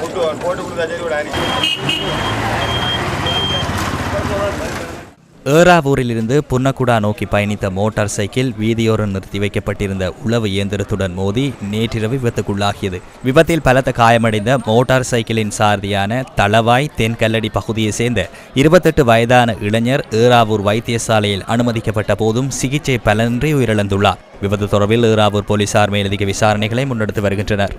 போட்டு ஏறாவூரிலிருந்து புன்னக்குடா நோக்கி பயணித்த மோட்டார் சைக்கிள் வீதியோரம் நிறுத்தி வைக்கப்பட்டிருந்த உளவு இயந்திரத்துடன் மோதி நேற்றிரவு விபத்துக்குள்ளாகியது. விபத்தில் பலத்த காயமடைந்த மோட்டார் சைக்கிளின் சாரதியான தளவாய் தென்கல்லடி பகுதியை சேர்ந்த இருபத்தெட்டு வயதான இளைஞர் ஏறாவூர் வைத்தியசாலையில் அனுமதிக்கப்பட்ட போதும் சிகிச்சை பலனின்றி உயிரிழந்துள்ளார். விபத்து தொடர்பில் ஏறாவூர் போலீசார் மேலதிக விசாரணைகளை முன்னெடுத்து வருகின்றனர்.